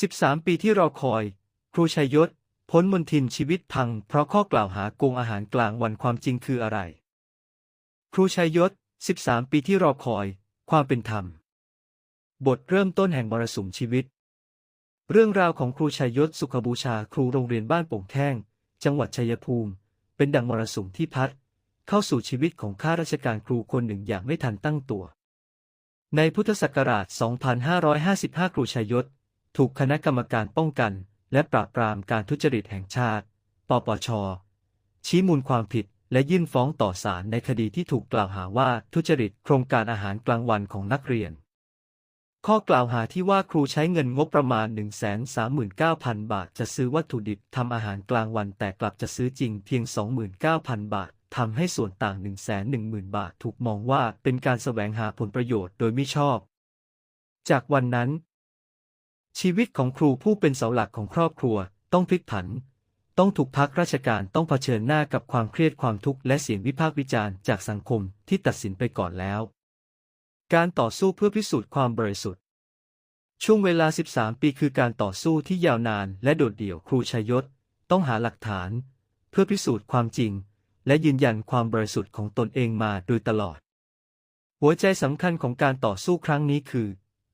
13 ปีที่รอคอย ครูชัยยศ พ้นมนทินชีวิตพัง เพราะข้อกล่าวหาโกงอาหารกลางวันความจริงคืออะไร ครูชัยยศ 13 ปีที่รอคอย ความเป็นธรรม บทเริ่มต้นแห่งมรสุมชีวิต เรื่องราวของครูชัยยศสุขบูชาครูโรงเรียนบ้านโป่งแท่ง จังหวัดชัยภูมิ เป็นดังมรสุมที่พัด เข้าสู่ชีวิตของข้าราชการครูคนหนึ่งอย่างไม่ทันตั้งตัว ในพุทธศักราช 2555 ครูชัยยศ ถูกคณะกรรมการป้องกัน และปราบปรามการทุจริตแห่งชาติ ปปช ชี้มูลความผิดและยื่นฟ้องต่อศาลในคดีที่ถูกกล่าวหาว่าทุจริตโครงการอาหารกลางวันของนักเรียน ข้อกล่าวหาที่ว่าครูใช้เงินงบประมาณ 139,000 บาท จะซื้อวัตถุดิบทำอาหารกลางวันแต่กลับจะซื้อจริงเพียง 29,000 บาททำให้ส่วนต่าง 110,000 บาทถูกมองว่าเป็นการแสวงหาผลประโยชน์โดยไม่ชอบ จากวันนั้น ชีวิตของครูผู้เป็นเสาหลักของครอบครัว ต้องพลิกผัน ต้องถูกพักราชการต้องเผชิญหน้ากับความเครียดความทุกข์และเสียงวิพากษ์วิจารณ์จากสังคมที่ตัดสินไปก่อนแล้ว การต่อสู้เพื่อพิสูจน์ความบริสุทธิ์ ช่วงเวลา 13 ปีคือการต่อสู้ที่ยาวนานและโดดเดี่ยวครูชัยยศ ต้องหาหลักฐาน เพื่อพิสูจน์ความจริง และยืนยันความบริสุทธิ์ของตนเองมาโดยตลอด หัวใจสำคัญของการต่อสู้ครั้งนี้คือ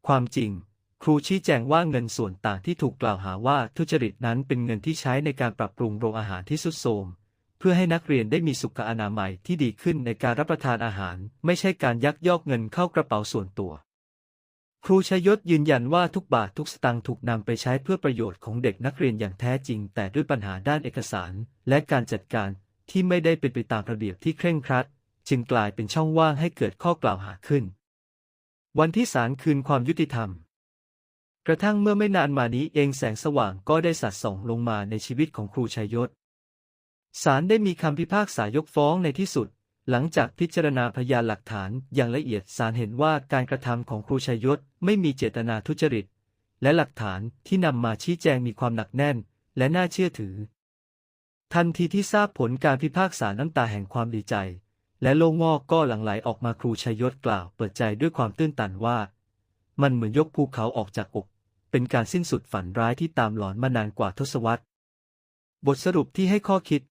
ความจริง ครูชี้แจงว่าเงินส่วนต่างที่ถูกกล่าวหาว่าทุจริตนั้นเป็นเงินที่ใช้ในการปรับปรุงโรงอาหารที่สุดโทรมเพื่อให้นักเรียนได้มีสุขอนามัยที่ดีขึ้นในการรับประทานอาหาร ไม่ใช่การยักยอกเงินเข้ากระเป๋าส่วนตัว ครูชยศยืนยันว่าทุกบาททุกสตางค์ถูกนำไปใช้เพื่อประโยชน์ของเด็กนักเรียนอย่างแท้จริง แต่ด้วยปัญหาด้านเอกสาร และการจัดการที่ไม่ได้เป็นไปตามระเบียบที่เคร่งครัด จึงกลายเป็นช่องว่างให้เกิดข้อกล่าวหาขึ้น วันที่ศาลคืนความยุติธรรม กระทั่งเมื่อไม่นานมานี้เองแสงสว่างก็ได้สัดส่องลงมาในชีวิตของครูชัยยศศาลได้มีคำพิพากษายกฟ้องในที่สุด หลังจากพิจารณาพยานหลักฐานอย่างละเอียดศาลเห็นว่าการกระทำของครูชัยยศไม่มีเจตนาทุจริต และหลักฐานที่นำมาชี้แจงมีความหนักแน่น และน่าเชื่อถือ ทันทีที่ทราบผลการพิพากษาน้ำตาแห่งความดีใจ และโล่งงอกก็หลั่งไหลออกมาครูชัยยศกล่าว เปิดใจด้วยความตื้นตันว่า มันเหมือนยกภูเขาออกจากอก เป็นการสิ้นสุดฝันร้ายที่ตามหลอนมานานกว่าทศวรรษ บทสรุปที่ให้ข้อคิด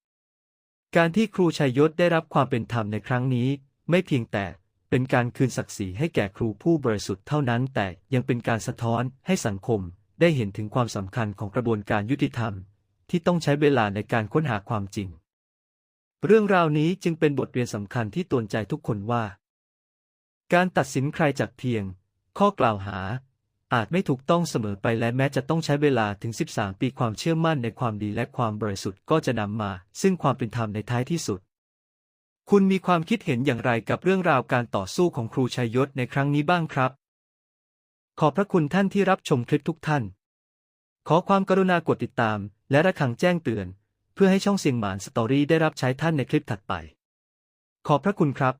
การที่ครูชัยยศได้รับความเป็นธรรมในครั้งนี้ ไม่เพียงแต่เป็นการคืนศักดิ์ศรีให้แก่ครูผู้บริสุทธิ์เท่านั้น แต่ยังเป็นการสะท้อนให้สังคมได้เห็นถึงความสำคัญของกระบวนการยุติธรรม ที่ต้องใช้เวลาในการค้นหาความจริง เรื่องราวนี้จึงเป็นบทเรียนสำคัญที่ตวนใจทุกคนว่า การตัดสินใครจากเพียง ข้อกล่าวหา อาจไม่ถูกต้องเสมอไปและแม้จะต้องใช้เวลาถึง 13 ปีความเชื่อมั่นในความดีและความบริสุทธิ์ก็จะนำมา ซึ่งความเป็นธรรมในท้ายที่สุด คุณมีความคิดเห็นอย่างไรกับเรื่องราวการต่อสู้ของครูชัยยศในครั้งนี้บ้างครับ ขอบพระคุณท่านที่รับชมคลิปทุกท่าน ขอความกรุณากดติดตาม และระฆังแจ้งเตือน เพื่อให้ช่องเสียงหมานสตอรี่ได้รับใช้ท่านในคลิปถัดไป ขอบพระคุณครับ